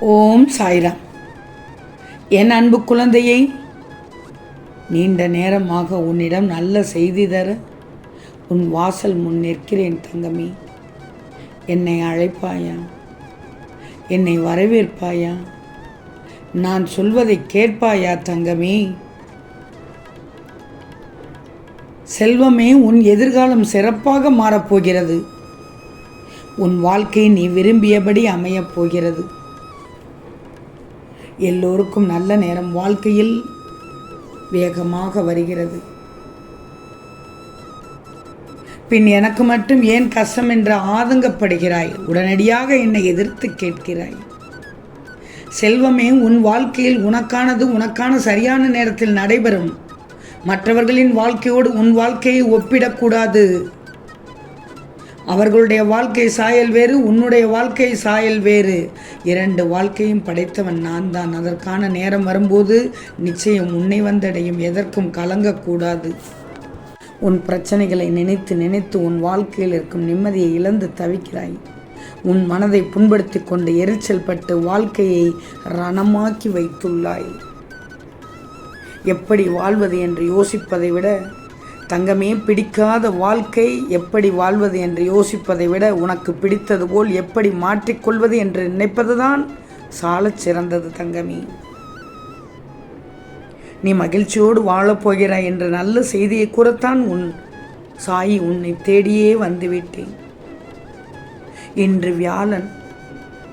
ஓம் சாய்ராம். என் அன்பு குழந்தையை நீண்ட நேரமாக உன்னிடம் நல்ல செய்தி தர உன் வாசல் முன் நிற்கிறேன் தங்கமி. என்னை அழைப்பாயா? என்னை வரவேற்பாயா? நான் சொல்வதை கேட்பாயா தங்கமி? செல்வமே உன் எதிர்காலம் சிறப்பாக மாறப்போகிறது. உன் வாழ்க்கை நீ விரும்பியபடி அமையப் போகிறது. எல்லோருக்கும் நல்ல நேரம் வாழ்க்கையில் வேகமாக வருகிறது. பின் எனக்கு மட்டும் ஏன் கஷ்டம் என்று ஆதங்கப்படுகிறாய்? உடனடியாக என்னை எதிர்த்து கேட்கிறாய். செல்வமே உன் வாழ்க்கையில் உனக்கானது உனக்கான சரியான நேரத்தில் நடைபெறும். மற்றவர்களின் வாழ்க்கையோடு உன் வாழ்க்கையை ஒப்பிடக்கூடாது. அவர்களுடைய வாழ்க்கை சாயல் வேறு உன்னுடைய வாழ்க்கை சாயல் வேறு. இரண்டு வாழ்க்கையும் படைத்தவன் நான் தான் அதற்கான நேரம் வரும்போது நிச்சயம் உன்னை வந்தடையும் எதற்கும் கலங்கக்கூடாது. உன் பிரச்சனைகளை நினைத்து நினைத்து உன் வாழ்க்கையில் இருக்கும் நிம்மதியை இழந்து தவிக்கிறாய். உன் மனதை புண்படுத்தி கொண்டு எரிச்சல் பட்டு வாழ்க்கையை ரணமாக்கி வைத்துள்ளாய். எப்படி வாழ்வது என்று யோசிப்பதை விட தங்கமே பிடிக்காத வாழ்க்கை எப்படி வாழ்வது என்று யோசிப்பதை விட உனக்கு பிடித்தது போல் எப்படி மாற்றிக்கொள்வது என்று நினைப்பதுதான் சாலச் சிறந்தது தங்கமே. நீ மகிழ்ச்சியோடு வாழப்போகிறாய் என்ற நல்ல செய்தியை கூறத்தான் உன் சாயி உன்னை தேடியே வந்துவிட்டேன். இன்று வியாழன்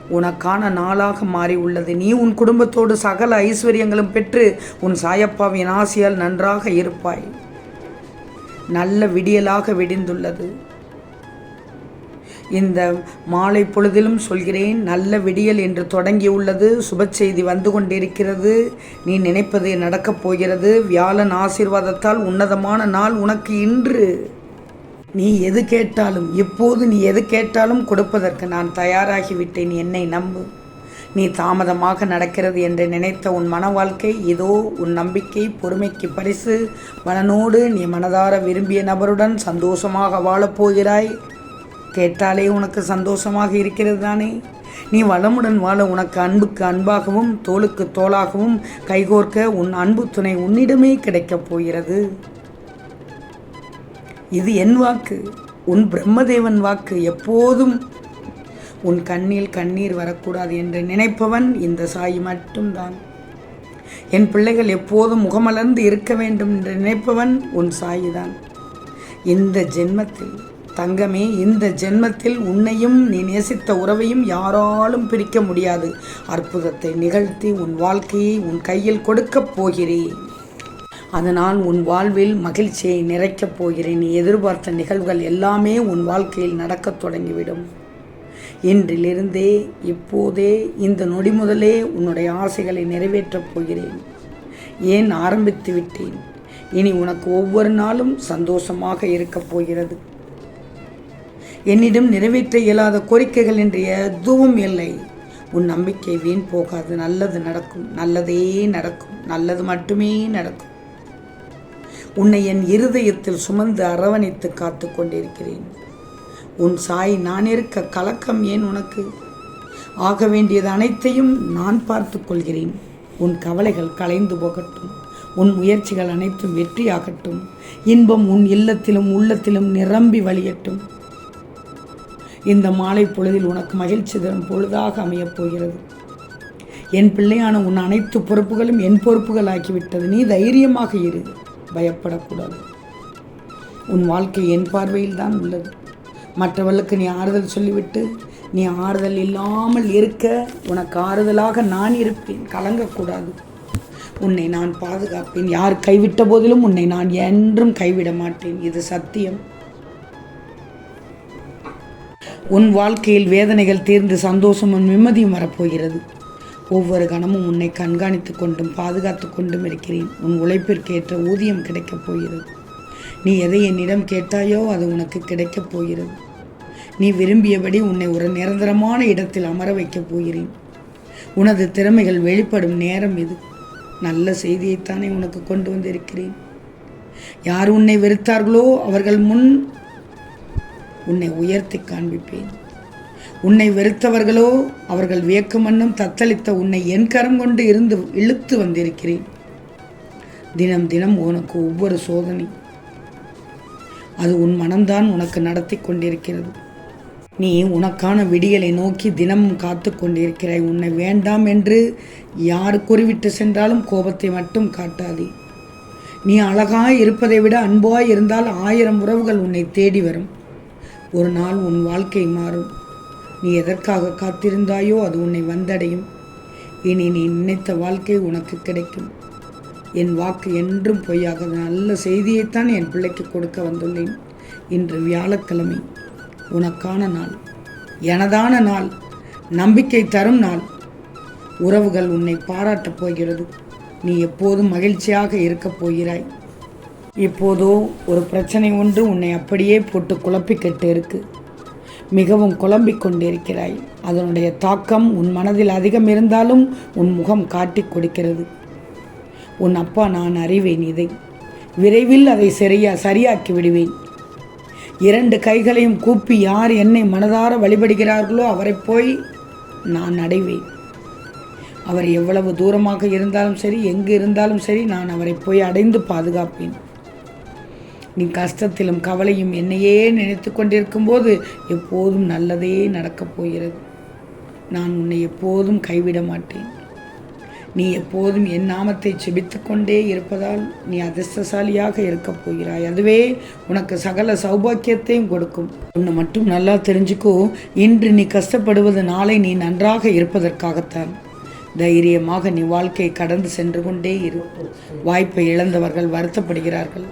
உனக்கான நாளாக மாறி உள்ளது. நீ உன் குடும்பத்தோடு சகல ஐஸ்வர்யங்களும் பெற்று உன் சாயப்பாவின் ஆசையால் நன்றாக இருப்பாய். நல்ல விடியலாக விடிந்துள்ளது. இந்த மாலை பொழுதிலும் சொல்கிறேன் நல்ல விடியல் என்று தொடங்கியுள்ளது. சுப செய்தி வந்து கொண்டிருக்கிறது. நீ நினைப்பது நடக்கப் போகிறது. வியாழன் ஆசீர்வாதத்தால் உன்னதமான நாள் உனக்கு இன்று. நீ எது கேட்டாலும் எப்போது நீ எது கேட்டாலும் கொடுப்பதற்கு நான் தயாராகிவிட்டேன் என்னை நம்பு. நீ தாமதமாக நடக்கிறது என்று நினைத்த உன் மன வாழ்க்கை இதோ உன் நம்பிக்கை பொறுமைக்கு பரிசு. மனனோடு நீ மனதார விரும்பிய நபருடன் சந்தோஷமாக வாழப்போகிறாய் கேட்டாலே உனக்கு சந்தோஷமாக இருக்கிறது தானே? நீ வளமுடன் வாழ உனக்கு அன்புக்கு அன்பாகவும் தோளுக்கு தோளாகவும் கைகோர்க்க உன் அன்பு துணை உன்னிடமே கிடைக்கப் போகிறது. இது என் வாக்கு. உன் பிரம்மதேவன் வாக்கு எப்போதும் உன் கண்ணில் கண்ணீர் வரக்கூடாது என்று நினைப்பவன் இந்த சாய் மட்டும்தான். என் பிள்ளைகள் எப்போதும் முகமலர்ந்து இருக்க வேண்டும் என்று நினைப்பவன் உன் சாயிதான். இந்த ஜென்மத்தில் தங்கமே இந்த ஜென்மத்தில் உன்னையும் நீ நேசித்த உறவையும் யாராலும் பிரிக்க முடியாது. அற்புதத்தை நிகழ்த்தி உன் வாழ்க்கையை உன் கையில் கொடுக்கப் போகிறேன். அதனால் உன் வாழ்வில் மகிழ்ச்சியை நிறைக்கப் போகிறேன். நீ எதிர்பார்த்த நிகழ்வுகள் எல்லாமே உன் வாழ்க்கையில் நடக்கத் தொடங்கிவிடும். இன்றிலிருந்தே இப்போதே இந்த நொடி முதலே உன்னுடைய ஆசைகளை நிறைவேற்றப் போகிறேன். ஏன் ஆரம்பித்து விட்டேன்? இனி உனக்கு ஒவ்வொரு நாளும் சந்தோஷமாக இருக்கப் போகிறது. என்னிடம் நிறைவேற்ற இயலாத கோரிக்கைகள் என்று எதுவும் இல்லை. உன் நம்பிக்கை வீண் போகாது. நல்லது நடக்கும். நல்லதே நடக்கும். நல்லது மட்டுமே நடக்கும். உன்னை என் இருதயத்தில் சுமந்து அரவணைத்து காத்து கொண்டிருக்கிறேன். உன் சாய் நான் இருக்க கலக்கம் ஏன் உனக்கு? ஆக வேண்டியது அனைத்தையும் நான் பார்த்து கொள்கிறேன். உன் கவலைகள் கலைந்து போகட்டும். உன் முயற்சிகள் அனைத்தும் வெற்றியாகட்டும். இன்பம் உன் இல்லத்திலும் உள்ளத்திலும் நிரம்பி வழியட்டும். இந்த மாலை பொழுதில் உனக்கு மகிழ்ச்சி தரும் பொழுதாக அமையப் போகிறது. என் பிள்ளையான உன் அனைத்து பொறுப்புகளும் என் பொறுப்புகள் ஆக்கிவிட்டது நீ தைரியமாக இரு. பயப்படக்கூடாது. உன் வாழ்க்கை என் பார்வையில் தான் உள்ளது. மற்றவர்களுக்கு நீ ஆறுதல் சொல்லிவிட்டு நீ ஆறுதல் இல்லாமல் இருக்க உனக்கு ஆறுதலாக நான் இருப்பேன். கலங்கக்கூடாது. உன்னை நான் பாதுகாப்பேன். யார் கைவிட்ட போதிலும் உன்னை நான் என்றும் கைவிட மாட்டேன். இது சத்தியம். உன் வாழ்க்கையில் வேதனைகள் தீர்ந்து சந்தோஷமும் நிம்மதியும் வரப்போகிறது. ஒவ்வொரு கணமும் உன்னை கண்காணித்து கொண்டும் பாதுகாத்து கொண்டும் இருக்கிறேன். உன் உழைப்பிற்கு ஏற்ற ஊதியம் கிடைக்கப் போகிறது. நீ எதை என்னிடம் கேட்டாயோ அது உனக்கு கிடைக்கப் போகிறது. நீ விரும்பியபடி உன்னை ஒரு நிரந்தரமான இடத்தில் அமர வைக்கப் போகிறேன். உனது திறமைகள் வெளிப்படும் நேரம் இது. நல்ல செய்தியைத்தானே உனக்கு கொண்டு வந்திருக்கிறேன். யார் உன்னை வெறுத்தார்களோ அவர்கள் முன் உன்னை உயர்த்தி காண்பிப்பேன். உன்னை வெறுத்தவர்களோ அவர்கள் வியக்கமண்ணும் தத்தளித்த உன்னை என் கரம் கொண்டு இருந்து இழுத்து வந்திருக்கிறேன். தினம் தினம் உனக்கு ஒவ்வொரு சோதனை. அது உன் மனம்தான் உனக்கு நடத்தி கொண்டிருக்கிறது. நீ உனக்கான விடியலை நோக்கி தினமும் காத்து கொண்டிருக்கிறாய். உன்னை வேண்டாம் என்று யார் குறிவிட்டு சென்றாலும் கோபத்தை மட்டும் காட்டாதே. நீ அழகாய் இருப்பதை விட அன்பாய் இருந்தால் ஆயிரம் உறவுகள் உன்னை தேடி வரும். ஒரு நாள் உன் வாழ்க்கை மாறும். நீ எதற்காக காத்திருந்தாயோ அது உன்னை வந்தடையும். இனி நீ நினைத்த வாழ்க்கை உனக்கு கிடைக்கும். என் வாக்கு என்றும் பொய்யாக நல்ல செய்தியைத்தான் என் பிள்ளைக்கு கொடுக்க வந்துள்ளேன். இன்று வியாழக்கிழமை. உனக்கான நாள். எனதான நாள். நம்பிக்கை தரும் நாள். உறவுகள் உன்னை பாராட்டப் போகிறது. நீ எப்போதும் மகிழ்ச்சியாக இருக்கப் போகிறாய். இப்போதோ ஒரு பிரச்சனை ஒன்று உன்னை அப்படியே போட்டு குழப்பிக்கிட்டு இருக்கு. மிகவும் குழம்பிக் கொண்டிருக்கிறாய். அதனுடைய தாக்கம் உன் மனதில் அதிகம் இருந்தாலும் உன் முகம் காட்டிக் கொடுக்கிறது. உன் அப்பா நான் அறிவேன் இதை. விரைவில் அதை சரியா சரியாக்கி விடுவேன். இரண்டு கைகளையும் கூப்பி யார் என்னை மனதார வழிபடுகிறார்களோ அவரை போய் நான் அடைவேன் அவர் எவ்வளவு தூரமாக இருந்தாலும் சரி எங்கு இருந்தாலும் சரி நான் அவரை போய் அடைந்து பாதுகாப்பேன். நீ கஷ்டத்திலும் கவலையும் என்னையே நினைத்து கொண்டிருக்கும் போது எப்போதும் நல்லதே நடக்கப் போகிறது. நான் உன்னை எப்போதும் கைவிட மாட்டேன். நீ எப்போதும் என் நாமத்தை செபித்து கொண்டே இருப்பதால் நீ அதிர்ஷ்டசாலியாக இருக்கப் போகிறாய். அதுவே உனக்கு சகல சௌபாக்கியத்தையும் கொடுக்கும். உன்னை மட்டும் நல்லா தெரிஞ்சுக்கோ. இன்று நீ கஷ்டப்படுவது நாளை நீ நன்றாக இருப்பதற்காகத்தான். தைரியமாக நீ வாழ்க்கையை கடந்து சென்று கொண்டே இரு. வாய்ப்பை இழந்தவர்கள் வருத்தப்படுகிறார்கள்.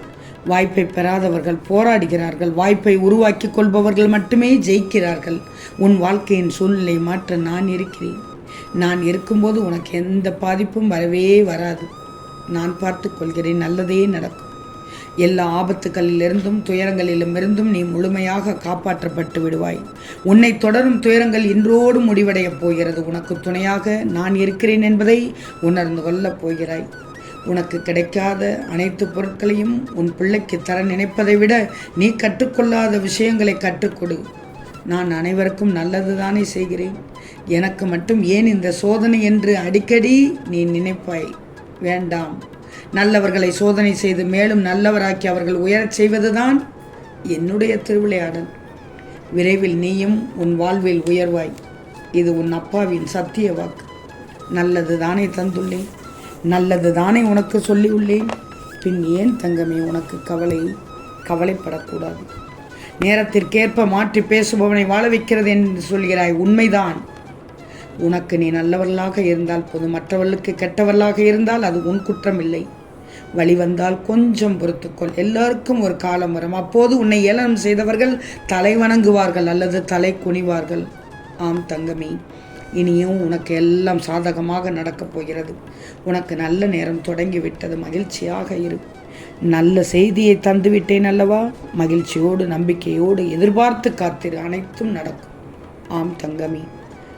வாய்ப்பை பெறாதவர்கள் போராடுகிறார்கள். வாய்ப்பை உருவாக்கி கொள்பவர்கள் மட்டுமே ஜெயிக்கிறார்கள். உன் வாழ்க்கையின் சூழ்நிலை மாற்ற நான் இருக்கிறேன். நான் இருக்கும்போது உனக்கு எந்த பாதிப்பும் வரவே வராது. நான் பார்த்து கொள்கிறேன் நல்லதே நடக்கும். எல்லா ஆபத்துக்களிலிருந்தும் துயரங்களிலுமிருந்தும் நீ முழுமையாக காப்பாற்றப்பட்டு விடுவாய். உன்னை தொடரும் துயரங்கள் இன்றோடு முடிவடையப் போகிறது. உனக்கு துணையாக நான் இருக்கிறேன் என்பதை உணர்ந்து கொள்ளப் போகிறாய். உனக்கு கிடைக்காத அனைத்து பொருட்களையும் உன் பிள்ளைக்கு தர நினைப்பதை விட நீ கற்றுக்கொள்ளாத விஷயங்களை கற்றுக்கொடு நான் அனைவருக்கும் நல்லது தானே செய்கிறேன். எனக்கு மட்டும் ஏன் இந்த சோதனை என்று அடிக்கடி நீ நினைப்பாய்? வேண்டாம். நல்லவர்களை சோதனை செய்து மேலும் நல்லவராக்கி அவர்கள் உயரச் செய்வதுதான் என்னுடைய திருவிளையாடல். விரைவில் நீயும் உன் வாழ்வில் உயர்வாய். இது உன் அப்பாவின் சத்திய வாக்கு. நல்லது தானே தந்துள்ளேன். நல்லது தானே உனக்கு சொல்லியுள்ளேன். பின் ஏன் தங்கமே உனக்கு கவலை? கவலைப்படக்கூடாது. நேரத்திற்கேற்ப மாற்றி பேசுபவனை வாழ வைக்கிறது என்று சொல்கிறாய். உண்மைதான். உனக்கு நீ நல்லவர்களாக இருந்தால் போதும். மற்றவர்களுக்கு கெட்டவர்களாக இருந்தால் அது உன் குற்றம் இல்லை வழி வந்தால் கொஞ்சம் பொறுத்துக்கொள். எல்லாருக்கும் ஒரு காலம் வரும். அப்போது உன்னை ஏளனம் செய்தவர்கள் தலை வணங்குவார்கள் அல்லது தலை குனிவார்கள். ஆம் தங்கமி இனியும் உனக்கு எல்லாம் சாதகமாக நடக்கப் போகிறது. உனக்கு நல்ல நேரம் தொடங்கிவிட்டது. மகிழ்ச்சியாக இரு. நல்ல செய்தியை தந்துவிட்டேன் அல்லவா? மகிழ்ச்சியோடு நம்பிக்கையோடு எதிர்பார்த்து காத்திரு. அனைத்தும் நடக்கும். ஆம் தங்கமி.